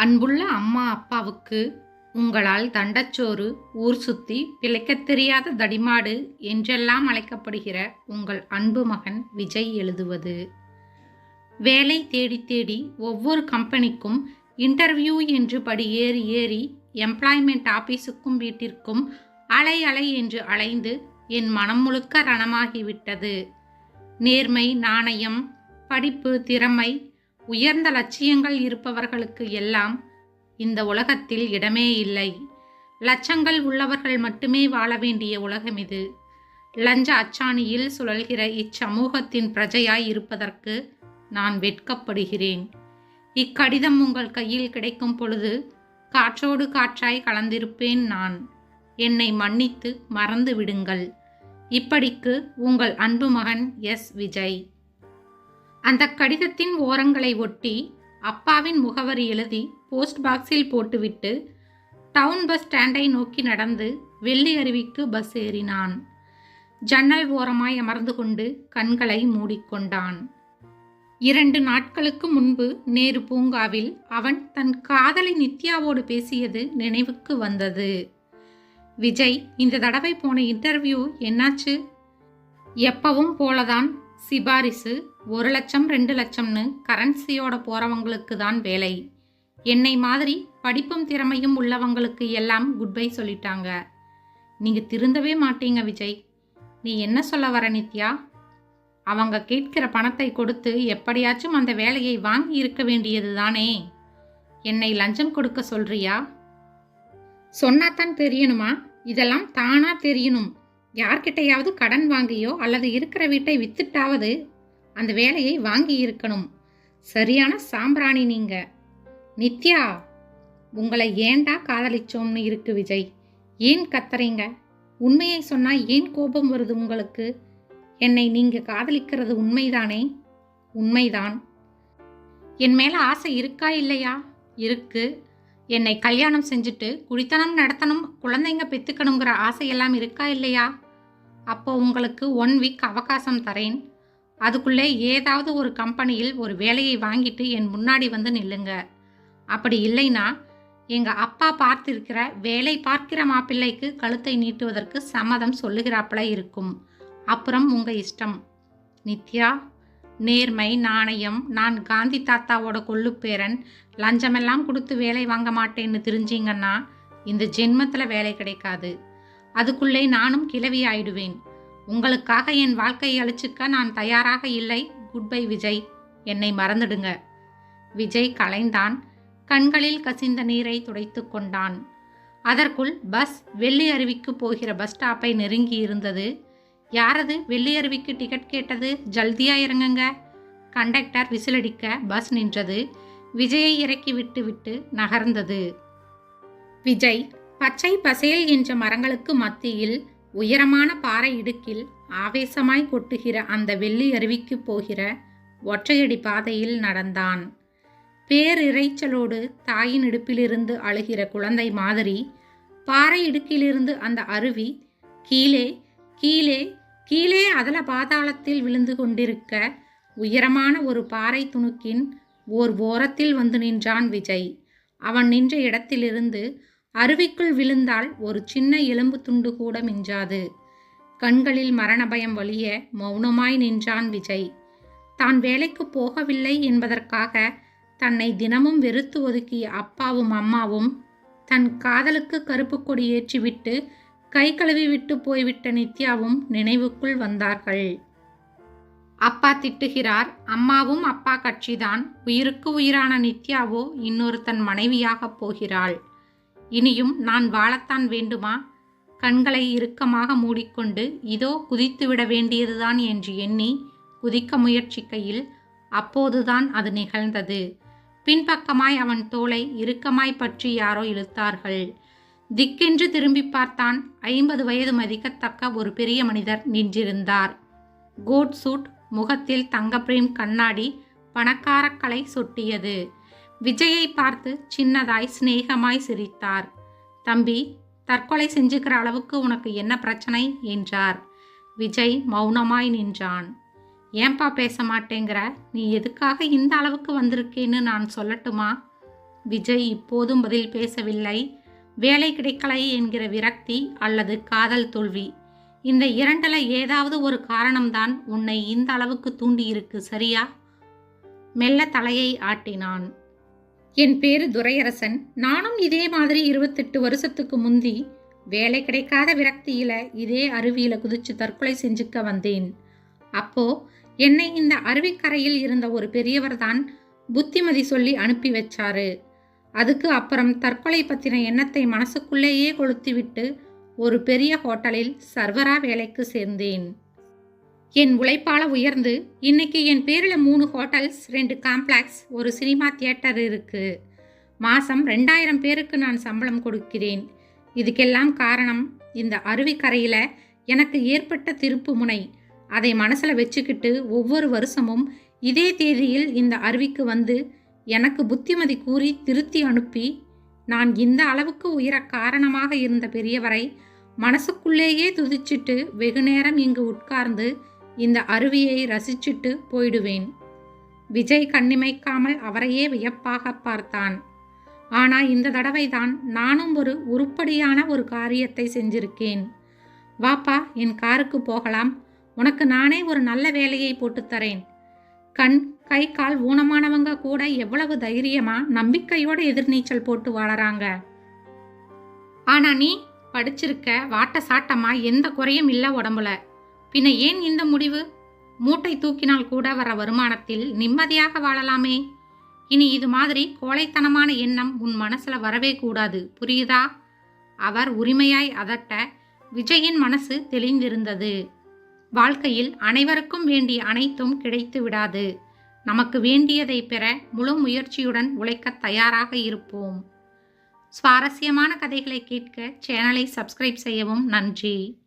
அன்புள்ள அம்மா அப்பாவுக்கு உங்களால் தண்டச்சோறு ஊர் சுத்தி பிழைக்கத் தெரியாத தடிமாடு என்றெல்லாம் அழைக்கப்படுகிற உங்கள் அன்பு மகன் விஜய் எழுதுவது. வேலை தேடி தேடி ஒவ்வொரு கம்பெனிக்கும் இன்டர்வியூ என்று படி ஏறி ஏறி எம்ப்ளாய்மெண்ட் ஆபீஸுக்கும் வீட்டிற்கும் அலை அலை என்று அலைந்து என் மனம் முழுக்க ரணமாகிவிட்டது. நேர்மை நாணயம் படிப்பு திறமை உயர்ந்த லட்சியங்கள் இருப்பவர்களுக்கு எல்லாம் இந்த உலகத்தில் இடமே இல்லை. லட்சங்கள் உள்ளவர்கள் மட்டுமே வாழ வேண்டிய உலகம் இது. லஞ்ச அச்சாணியில் சுழல்கிற இச்சமூகத்தின் பிரஜையாய் இருப்பதற்கு நான் வெட்கப்படுகிறேன். இக்கடிதம் உங்கள் கையில் கிடைக்கும் பொழுது காற்றோடு காற்றாய் கலந்திருப்பேன் நான். என்னை மன்னித்து மறந்து விடுங்கள். இப்படிக்கு உங்கள் அன்பு மகன் எஸ். விஜய். அந்த கடிதத்தின் ஓரங்களை ஒட்டி அப்பாவின் முகவரி எழுதி போஸ்ட் பாக்ஸில் போட்டுவிட்டு டவுன் பஸ் ஸ்டாண்டை நோக்கி நடந்து வெள்ளி அருவிக்கு பஸ் ஏறினான். ஜன்னல் ஓரமாய் அமர்ந்து கொண்டு கண்களை மூடிக்கொண்டான். இரண்டு நாட்களுக்கு முன்பு நேரு பூங்காவில் அவன் தன் காதலி நித்யாவோடு பேசியது நினைவுக்கு வந்தது. விஜய் இந்த தடவை போன இன்டர்வியூ என்னாச்சு? எப்பவும் போலதான். சிபாரிசு ஒரு லட்சம் ரெண்டு லட்சம்னு கரன்சியோட போறவங்களுக்கு தான் வேலை. என்னை மாதிரி படிப்பும் திறமையும் உள்ளவங்களுக்கு எல்லாம் குட் பை சொல்லிட்டாங்க. நீங்க திருந்தவே மாட்டீங்க விஜய். நீ என்ன சொல்ல வர நித்யா? அவங்க கேட்கிற பணத்தை கொடுத்து எப்படியாச்சும் அந்த வேலையை வாங்கி இருக்க வேண்டியது தானே. என்னை லஞ்சம் கொடுக்க சொல்றியா? சொன்னாதான் தெரியணுமா? இதெல்லாம் தானா தெரியணும். யார்கிட்டையாவது கடன் வாங்கியோ அல்லது இருக்கிற வீட்டை வித்துட்டாவது அந்த வேலையை வாங்கி இருக்கணும். சரியான சாம்பிராணி நீங்க. நித்யா உங்களை ஏண்டா காதலிச்சோம்னு இருக்கு விஜய்? ஏன் கத்துறீங்க? உண்மையை சொன்னா ஏன் கோபம் வருது உங்களுக்கு? என்னை நீங்க காதலிக்கிறது உண்மைதானே? உண்மைதான். என் மேல ஆசை இருக்கா இல்லையா? இருக்கு. என்னை கல்யாணம் செஞ்சுட்டு குடித்தனம் நடத்தணும் குழந்தைங்க பெற்றுக்கணுங்கிற ஆசையெல்லாம் இருக்கா இல்லையா? அப்போ உங்களுக்கு ஒன் வீக் அவகாசம் தரேன். அதுக்குள்ளே ஏதாவது ஒரு கம்பெனியில் ஒரு வேலையை வாங்கிட்டு என் முன்னாடி வந்து நில்லுங்க. அப்படி இல்லைன்னா எங்கள் அப்பா பார்த்திருக்கிற வேலை பார்க்கிற மாப்பிள்ளைக்கு கழுத்தை நீட்டுவதற்கு சம்மதம் சொல்லுகிறாப்புல இருக்கும். அப்புறம் உங்கள் இஷ்டம். நித்யா நேர்மை நாணயம் நான் காந்தி தாத்தாவோட கொள்ளுப்பேரன் லஞ்சமெல்லாம் கொடுத்து வேலை வாங்க மாட்டேன்னு தெரிஞ்சிங்கன்னா இந்த ஜென்மத்தில் வேலை கிடைக்காது. அதுக்குள்ளே நானும் கிளவி ஆயிடுவேன். உங்களுக்காக என் வாழ்க்கையை அழிச்சுக்க நான் தயாராக இல்லை. Good bye Vijay. என்னை மறந்துடுங்க. விஜய் கலைந்தான். கண்களில் கசிந்த நீரை துடைத்து கொண்டான். அதற்குள் பஸ் வெள்ளி அருவிக்கு போகிற பஸ் ஸ்டாப்பை நெருங்கி இருந்தது யாரது? வெள்ளியருவிக்கு டிக்கெட் கேட்டது. ஜல்தியா இறங்குங்க. கண்டக்டர் விசிலடிக்க பஸ் நின்றது. விஜயை இறக்கி விட்டு விட்டு நகர்ந்தது. விஜய் பச்சை பசேல் என்ற மரங்களுக்கு மத்தியில் உயரமான பாறை இடுக்கில் ஆவேசமாய் கொட்டுகிற அந்த வெள்ளி அருவிக்கு போகிற ஒற்றையடி பாதையில் நடந்தான். பேரிரைச்சலோடு தாயின் இடுப்பிலிருந்து அழுகிற குழந்தை மாதிரி பாறை இடுக்கிலிருந்து அந்த அருவி கீழே கீழே கீழே அதல பாதாளத்தில் விழுந்து கொண்டிருக்க உயரமான ஒரு பாறை துணுக்கின் ஓர் ஓரத்தில் வந்து நின்றான் விஜய். அவன் நின்ற இடத்திலிருந்து அருவிக்குள் விழுந்தால் ஒரு சின்ன எலும்பு துண்டு கூட மிஞ்சாது. கண்களில் மரண பயம் மௌனமாய் நின்றான் விஜய். தான் வேலைக்கு போகவில்லை என்பதற்காக தன்னை தினமும் வெறுத்து ஒதுக்கிய அப்பாவும் அம்மாவும் தன் காதலுக்கு கருப்பு கொடி ஏற்றிவிட்டு கை கழுவி விட்டு போய்விட்ட நித்யாவும் நினைவுக்குள் வந்தார்கள். அப்பா திட்டுகிறார் அம்மாவும் அப்பா கட்சிதான். உயிருக்கு உயிரான நித்யாவோ இன்னொரு தன் மனைவியாகப் போகிறாள். இனியும் நான் வாழத்தான் வேண்டுமா? கண்களை இறுக்கமாக மூடிக்கொண்டு இதோ குதித்துவிட வேண்டியதுதான் என்று எண்ணி குதிக்க முயற்சிக்கையில் அப்போதுதான் அது நிகழ்ந்தது. பின்பக்கமாய் அவன் தோலை இறுக்கமாய் பற்றி யாரோ இழுத்தார்கள். திக்கென்று திரும்பி பார்த்தான். ஐம்பது வயது மதிக்கத்தக்க ஒரு பெரிய மனிதர் நின்றிருந்தார். கோட் சூட் முகத்தில் தங்கப்பிரேம் கண்ணாடி பணக்காரக்கலை சொட்டியது. விஜயை பார்த்து சின்னதாய் சிநேகமாய் சிரித்தார். தம்பி தற்கொலை செஞ்சுக்கிற அளவுக்கு உனக்கு என்ன பிரச்சனை? என்றார். விஜய் மௌனமாய் நின்றான். ஏன்பா பேச மாட்டேங்கிற? நீ எதுக்காக இந்த அளவுக்கு வந்திருக்கேன்னு நான் சொல்லட்டுமா? விஜய் இப்போதும் பதில் பேசவில்லை. வேலை கிடைக்கலை என்கிற விரக்தி அல்லது காதல் தோல்வி. இந்த இரண்டில் ஏதாவது ஒரு காரணம்தான் உன்னை இந்த அளவுக்கு தூண்டியிருக்கு சரியா? மெல்ல தலையை ஆட்டினான். என் பேரு துரையரசன். நானும் இதே மாதிரி இருபத்தெட்டு வருஷத்துக்கு முந்தி வேலை கிடைக்காத விரக்தியில இதே அருவியில குதிச்சு தற்கொலை செஞ்சுக்க வந்தேன். அப்போ என்னை இந்த அருவிக்கரையில் இருந்த ஒரு பெரியவர் தான் புத்திமதி சொல்லி அனுப்பி வச்சாரு. அதுக்கு அப்புறம் தற்கொலை பற்றின எண்ணத்தை மனசுக்குள்ளேயே கொளுத்திவிட்டு ஒரு பெரிய ஹோட்டலில் சர்வரா வேலைக்கு சேர்ந்தேன். என் உழைப்பால உயர்ந்து இன்னைக்கு என் பேரில் மூணு ஹோட்டல்ஸ் ரெண்டு காம்ப்ளெக்ஸ் ஒரு சினிமா தியேட்டர் இருக்கு. மாதம் ரெண்டாயிரம் பேருக்கு நான் சம்பளம் கொடுக்கிறேன். இதுக்கெல்லாம் காரணம் இந்த அருவிக்கரையில் எனக்கு ஏற்பட்ட திருப்பு முனை. அதை மனசில் வச்சுக்கிட்டு ஒவ்வொரு வருஷமும் இதே தேதியில் இந்த அருவிக்கு வந்து எனக்கு புத்திமதி கூறி திருத்தி அனுப்பி நான் இந்த அளவுக்கு உயர காரணமாக இருந்த பெரியவரை மனசுக்குள்ளேயே துதிச்சிட்டு வெகு நேரம் இங்கு உட்கார்ந்து இந்த அருவியை ரசிச்சிட்டு போயிடுவேன். விஜய் கண்ணிமைக்காமல் அவரையே வியப்பாக பார்த்தான். ஆனா இந்த தடவை தான் நானும் ஒரு உருப்படியான ஒரு காரியத்தை செஞ்சிருக்கேன். வாப்பா என் காருக்கு போகலாம். உனக்கு நானே ஒரு நல்ல வேலையை போட்டுத்தரேன் கண் கை கால் ஊனமானவங்க கூட எவ்வளவு தைரியமா நம்பிக்கையோட எதிர்நீச்சல் போட்டு வாழறாங்க. ஆனா நீ படிச்சிருக்க வாட்ட சாட்டமா எந்த குறையும் இல்ல உடம்புல. பின்ன ஏன் இந்த முடிவு? மூட்டை தூக்கினால் கூட வர வருமானத்தில் நிம்மதியாக வாழலாமே. இனி இது மாதிரி கோழைத்தனமான எண்ணம் உன் மனசுல வரவே கூடாது. புரியுதா? அவர் உரிமையாய் அதட்ட விஜயின் மனசு தெளிந்திருந்தது. வாழ்க்கையில் அனைவருக்கும் வேண்டிய அனைத்தும் கிடைத்து விடாது. நமக்கு வேண்டியதை பெற முழு முயற்சியுடன் உழைக்க தயாராக இருப்போம். சுவாரஸ்யமான கதைகளை கேட்க சேனலை சப்ஸ்கிரைப் செய்யவும் நன்றி.